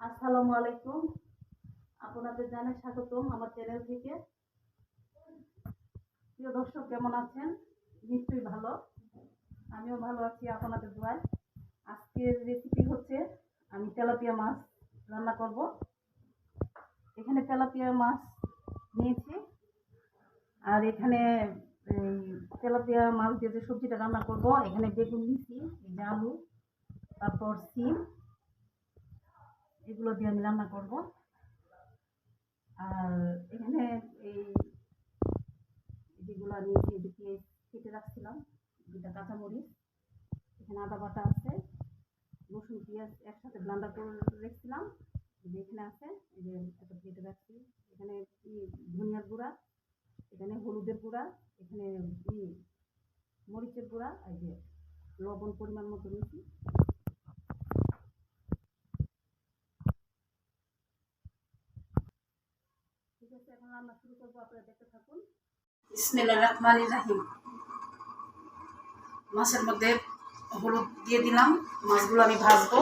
আসসালামু আলাইকুম। আপনাদের জানাই স্বাগতম আমার চ্যানেল থেকে। প্রিয় দর্শক, কেমন আছেন? নিশ্চয়ই ভালো। আমিও ভালো আছি আপনাদের দোয়ায়। আজকের রেসিপি হচ্ছে, আমি তেলাপিয়া মাছ রান্না করব। এখানে তেলাপিয়া মাছ নিয়েছি। আর এখানে, এই তেলাপিয়া মাছ দিয়ে যে সবজিটা রান্না করব, এখানে বেগুন নিয়েছি, এই আলু, তারপর সিম এগুলো দিয়ে আমি রান্না করব আর এখানে এই যেগুলো আমি এদিকে কেটে রাখছিলাম দুটা কাঁচামরিচ এখানে আদা বাটা আছে রসুন পেঁয়াজ একসাথে ব্লান্ডার করে রেখেছিলাম এখানে আছে এই যে একটা কেটে রাখছি এখানে ধনিয়ার গুঁড়া এখানে হলুদের গুঁড়া এখানে মরিচের গুঁড়া এই যে লবণ পরিমাণ মতো নিয়েছি আছে এখন রান্না শুরু করব, আপনারা দেখতে থাকুন। মাছের মধ্যে হলুদ দিয়ে দিলাম, মাছগুলো আমি ভাজবো।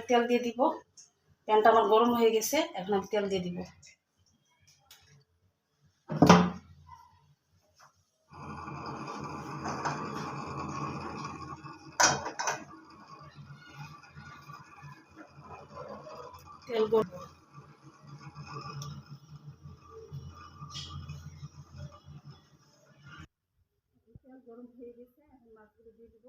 আমি তেল দিয়ে দিব। প্যানটা আমার গরম হয়ে গেছে, এখন আমি তেল দিয়ে দিব। তেল গরম। হয়ে গেছে, এখন মাছগুলো দিয়ে দিব।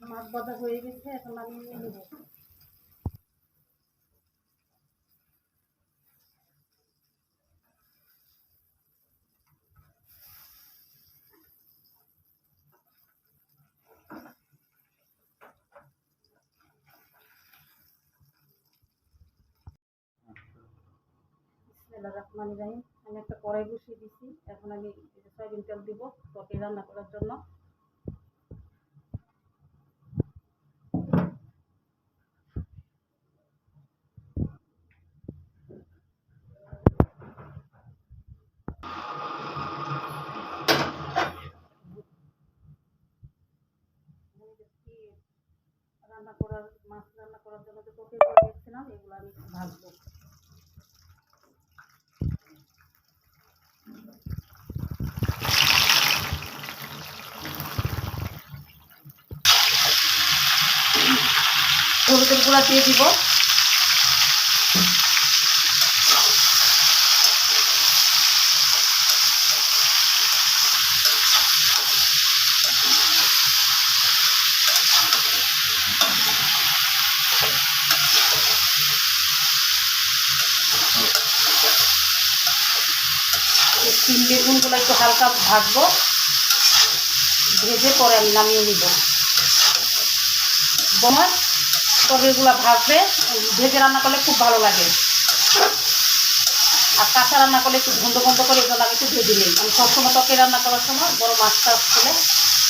মাছ বাজা হয়ে গেছে এখন আমি নিয়ে নেব। বিসমিল্লাহির রহমানির রহিম। আমি একটা কড়াই বসিয়ে দিছি। এখন আমি সয়াবিন তেল দিব তরকারি রান্না করার জন্য। রান্না করার, মাছ রান্না করার জন্য যে তরকারি দেখছিলাম, এগুলো আমি ভাজবো। হলুদের গুঁড়া দিয়ে দিব। তিন বেগুনগুলো একটু হালকা ভাজবো। ভেজে পরে আমি নামিয়ে নিব। বমার তরকারিগুলো ভাজবে ভেজে রান্না করলে খুব ভালো লাগে। আর কাঁচা রান্না করলে একটু ঘন্ট ঘন্ট করে এগুলো আমি একটু ভেজে নিই। আমি সবসময় তরকারি রান্না করার সময় বড় মাছটা হলে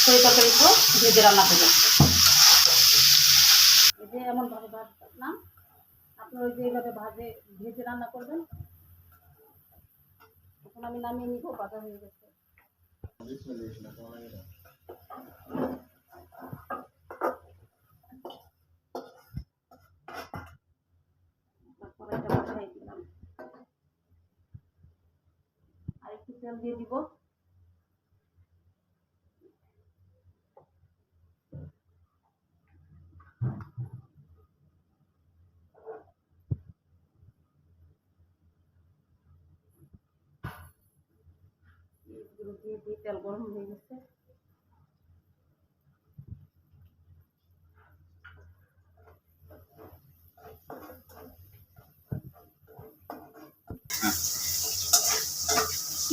সেই তরকারিগুলো ভেজে রান্না করি। যে এমনভাবে ভাজলাম। আপনার ওই যে এইভাবে ভাজে, ভেজে রান্না করবেন। এখন আমি নামিয়ে নিব, বাজা হয়ে গেছে তারপর এটা বসাই দিলাম আর একটু তেল দিয়ে দিব। দিয়ে তেল গরম হয়ে গেছে।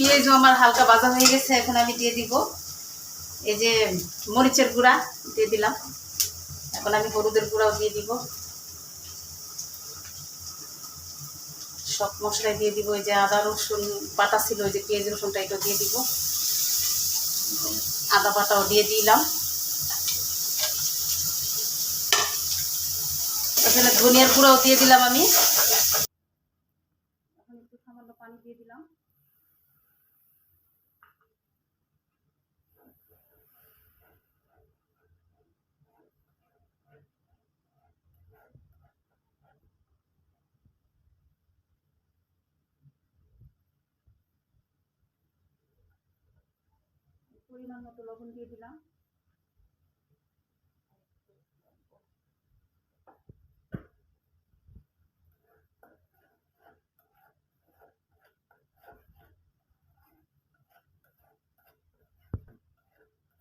পেঁয়াজও আমার হালকা ভাজা হয়ে গেছে, এখন আমি দিয়ে দিব। এই যে মরিচের গুঁড়া দিয়ে দিলাম। এখন আমি হলুদের গুঁড়াও দিয়ে দিব। সব মশলাই দিয়ে দিব, এই যে আদা, রসুন বাটা ছিল, ওই যে পেঁয়াজ রসুনটা এটাও দিয়ে দিব। আদা বাটাও দিয়ে দিলাম। এখানে ধনিয়ার গুঁড়াও দিয়ে দিলাম আমি। এখন একটু সামান্য পানি দিয়ে দিলাম। পরিমাণ মতো লবণ দিয়ে দিলাম।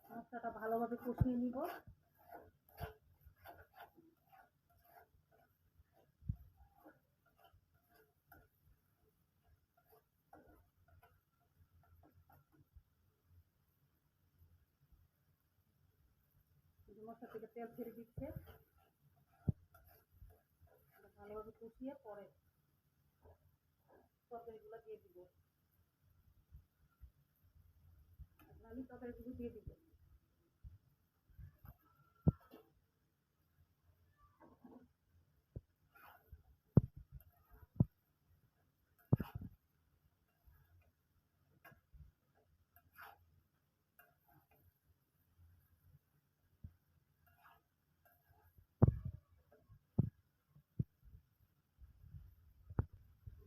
মশলাটা ভালোভাবে কষিয়ে নিব। মশলা থেকে তেল ছেড়ে দিচ্ছে। ভালোভাবে কষিয়ে পরে তরকারিগুলো দিয়ে দিব। আমি তরকারিগুলো দিয়ে দিব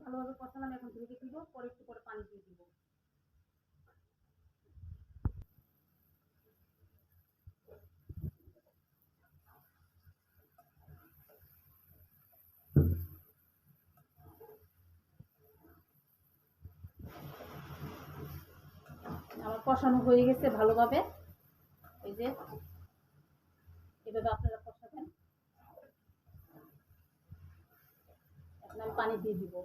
ভালোভাবে কষালাম এখন ঢেকে দিব, পরে একটু পরে পানি দিয়ে দিব। আমার কষানো হয়ে গেছে ভালোভাবে। এই যে, এভাবে আপনারা কষাবেন। এখন আমি পানি দিয়ে দিব।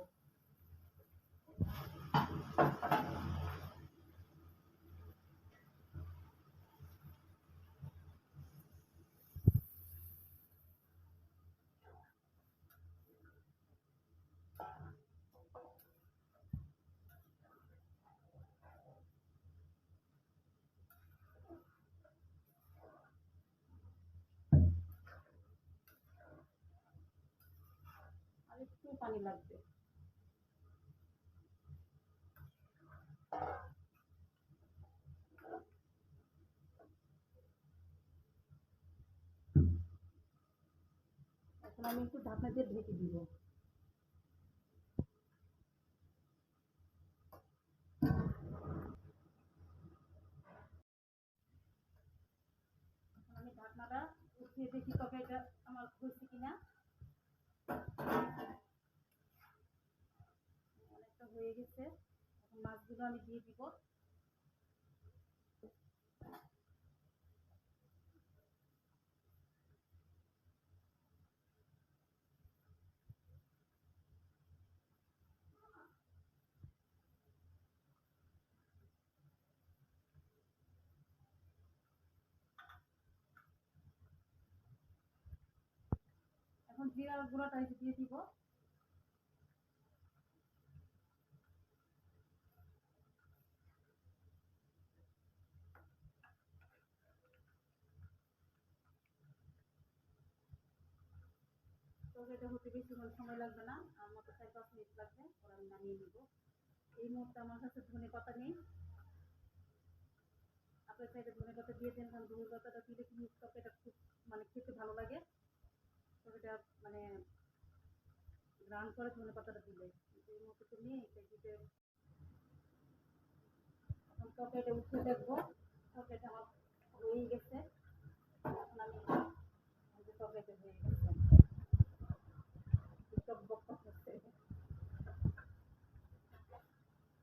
পানি লাগবে আমি একটু ঢাকনা দিয়ে ঢেকে দিব। আমি ঢাকনাটা উঠিয়ে দেখি তরকারিটা আমার হয়েছে কিনা। অনেকটা হয়ে গেছে। এখন মাছগুলো আমি দিয়ে দিব। জিরার গুঁড়োটা দিয়ে দিব। সময় লাগবে না চার পাঁচ মিনিট লাগবে, পরে আমি এই মুহূর্তে আমার কাছে আপনার দিয়ে দিলে খুব মানে খেতে ভালো লাগে। তরকারিটা মানে করে ধনে পাতাটা দিলে। কিন্তু মুহূর্তে তো নেই দিতে এখন তরকারিটা উঠে দেখব। তরকারিটা আমার হয়েই গেছে। এখন আমি তরকারিটা হয়ে গেছে।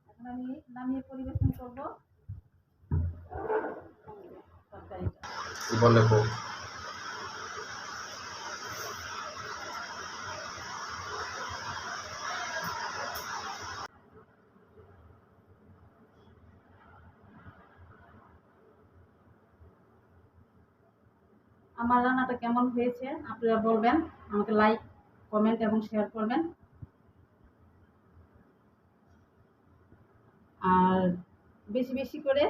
এখন আমি নামিয়ে পরিবেশন করব। বলে। আমার রান্নাটা কেমন হয়েছে আপনারা বলবেন, আমাকে লাইক কমেন্ট এবং শেয়ার করবেন। আর বেশি বেশি করে